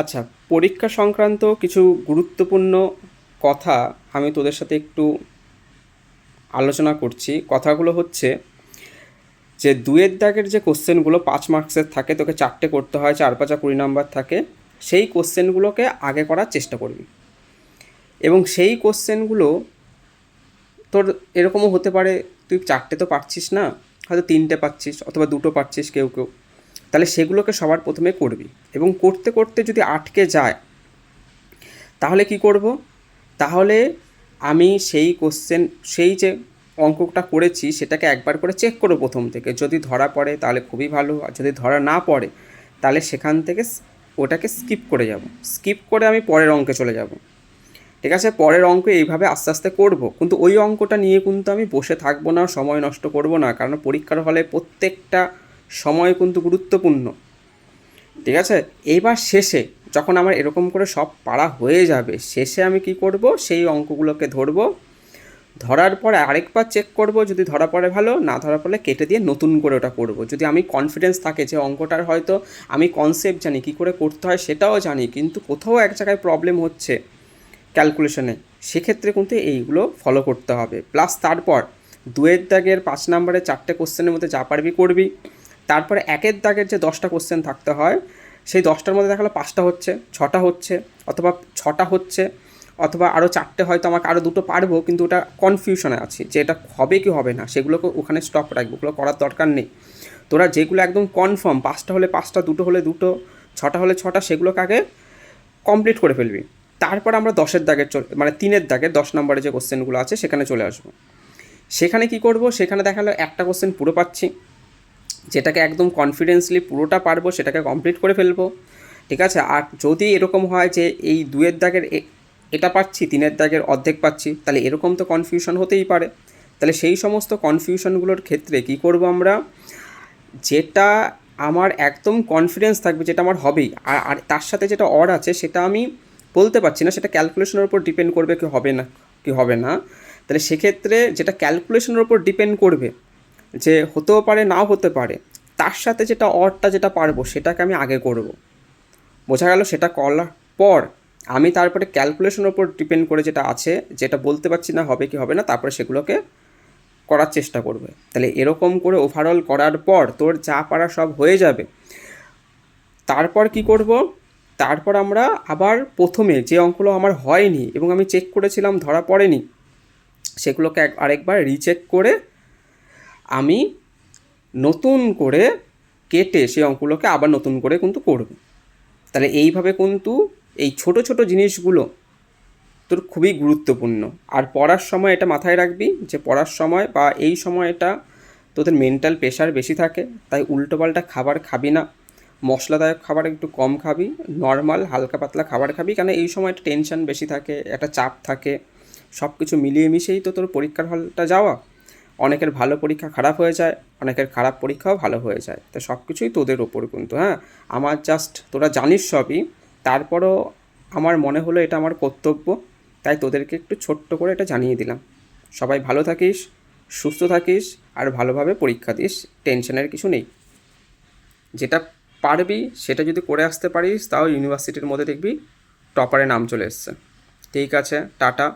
আচ্ছা পরীক্ষা সংক্রান্ত কিছু গুরুত্বপূর্ণ কথা আমি তোদের সাথে একটু আলোচনা করছি। কথাগুলো হচ্ছে যে, দুয়ের দাগের যে কোশ্চেনগুলো পাঁচ মার্কসের থাকে, তোকে চারটে করতে হয়, চার পাঁচা কুড়ি নাম্বার থাকে, সেই কোশ্চেনগুলোকে আগে করার চেষ্টা করবি। এবং সেই কোশ্চেনগুলো তোর এরকমও হতে পারে, তুই চারটে তো পারছিস না, হয়তো তিনটে পাচ্ছিস অথবা দুটো পাচ্ছিস কেউ কেউ। তাহলে সেগুলোকে সবার প্রথমে করবি। এবং করতে করতে যদি আটকে যায়, তাহলে কি করব? তাহলে আমি সেই কোশ্চেন সেই যে অঙ্কটা করেছি, সেটাকে একবার করে চেক করব প্রথম থেকে। যদি ধরা পড়ে, তাহলে খুবই ভালো। আর যদি ধরা না পড়ে, তাহলে সেখান থেকে ওটাকে স্কিপ করে যাব। স্কিপ করে আমি পরের অঙ্কে চলে যাব। ঠিক আছে? পরের অঙ্ক এইভাবে আস্তে আস্তে করব। কিন্তু ওই অঙ্কটা নিয়ে কিন্তু আমি বসে থাকব না, সময় নষ্ট করব না। কারণ পরীক্ষার হলে প্রত্যেকটা সময় কিন্তু গুরুত্বপূর্ণ। ঠিক আছে? এইবার শেষে যখন আমার এরকম করে সব পারা হয়ে যাবে, শেষে আমি কি করব? সেই অঙ্কগুলোকে ধরবো। ধরার পরে আরেকবার চেক করব, যদি ধরা পড়ে ভালো, না ধরা পড়লে কেটে দিয়ে নতুন করে ওটা করব। যদি আমি কনফিডেন্স থাকে যে অঙ্কটার হয়তো আমি কনসেপ্ট জানি, কী করে করতে হয় সেটাও জানি, কিন্তু কোথাও এক জায়গায় প্রবলেম হচ্ছে ক্যালকুলেশনে সেক্ষেত্রে কিন্তু এইগুলো ফলো করতে হবে। প্লাস তারপর দুয়ের দাগের পাঁচ নম্বরের চারটে কোশ্চেনের মধ্যে যা পারবি করবি। তারপরে একের দাগের যে দশটা কোশ্চেন থাকতে হয়, সেই দশটার মধ্যে দেখাল পাঁচটা হচ্ছে, ছটা হচ্ছে, অথবা ছটা হচ্ছে, অথবা আরও চারটে হয়তো আমাকে আরও দুটো পারব, কিন্তু ওটা কনফিউশনে আছি যে এটা হবে কি হবে না, সেগুলোকে ওখানে স্টপ রাখব, ওগুলো করার দরকার নেই। তোরা যেগুলো একদম কনফার্ম পাঁচটা হলে পাঁচটা, দুটো হলে দুটো, ছটা হলে ছটা, সেগুলোকে আগে কমপ্লিট করে ফেলবি। তারপর আমরা দশের দাগের চল মানে তিনের দাগের দশ নম্বরে যে কোশ্চেনগুলো আছে, সেখানে চলে আসব। সেখানে কি করব? সেখানে দেখাল একটা কোশ্চেন পুরো পাচ্ছি। যেটাকে একদম কনফিডেন্সলি পুরোটা পারব, সেটাকে কমপ্লিট করে ফেলব। ঠিক আছে? আর যদি এরকম হয় যে এই দুয়ের দাগের এটা পাচ্ছি, তিনের দাগের অর্ধেক পাচ্ছি, তাহলে এরকম তো কনফিউশন হতেই পারে। তাহলে সেই সমস্ত কনফিউশনগুলোর ক্ষেত্রে কি করব আমরা? যেটা আমার একদম কনফিডেন্স থাকবে, যেটা আমার হবেই। আর আর তার সাথে যেটা অর আছে, সেটা আমি বলতে পারছি না, সেটা ক্যালকুলেশনের উপর ডিপেন্ড করবে কি হবে না, কি হবে না। তাহলে সেক্ষেত্রে যেটা ক্যালকুলেশনের উপর ডিপেন্ড করবে যে হতেও পারে, নাও হতে পারে, তার সাথে যেটা অরটা, যেটা পারব, সেটাকে আমি আগে করব। বোঝা গেল সেটা করার পর আমি তারপরে ক্যালকুলেশনের উপর ডিপেন্ড করে যেটা আছে, যেটা বলতে পারছি না হবে কি হবে না, তারপরে সেগুলোকে করার চেষ্টা করবে। তাহলে এরকম করে ওভারঅল করার পর তোর যা পারা সব হয়ে যাবে। তারপর কি করব? তারপর আমরা আবার প্রথমে যে অঙ্কগুলো আমার হয়নি এবং আমি চেক করেছিলাম, ধরা পড়েনি, সেগুলোকে আরেকবার রিচেক করে আমি নতুন করে কেটে সেই অঙ্কগুলোকে আবার নতুন করে কিন্তু করব। তাহলে এইভাবে কিন্তু এই ছোট ছোট জিনিসগুলো তোর খুবই গুরুত্বপূর্ণ। আর পড়ার সময় এটা মাথায় রাখবি যে পড়ার সময় বা এই সময়টা তোদের মেন্টাল প্রেশার বেশি থাকে, তাই উল্টোপাল্টা খাবার খাবি না। মশলাদায়ক খাবার একটু কম খাবি নর্মাল হালকা পাতলা খাবার খাবি, কেন এই সময়টা টেনশন বেশি থাকে, একটা চাপ থাকে সব কিছু মিলিয়ে মিশিয়েই তো তোর পরীক্ষার হলটা যাওয়া। অনেকের ভালো পরীক্ষা খারাপ হয়ে যায়, অনেকের খারাপ পরীক্ষাও ভালো হয়ে যায়। তো সব কিছুই তোদের ওপর কিন্তু হ্যাঁ? আমার জাস্ট তোরা জানিস সবই, তারপরও আমার মনে হলো এটা আমার কর্তব্য, তাই তোদেরকে একটু ছোট্ট করে এটা জানিয়ে দিলাম। সবাই ভালো থাকিস, সুস্থ থাকিস, আর ভালোভাবে পরীক্ষা দিস, টেনশনের কিছু নেই। যেটা পারবি, সেটা যদি করে আসতে পারিস, তাও ইউনিভার্সিটির মধ্যে দেখবি, টপারে নাম চলে এসছে। ঠিক আছে, টাটা।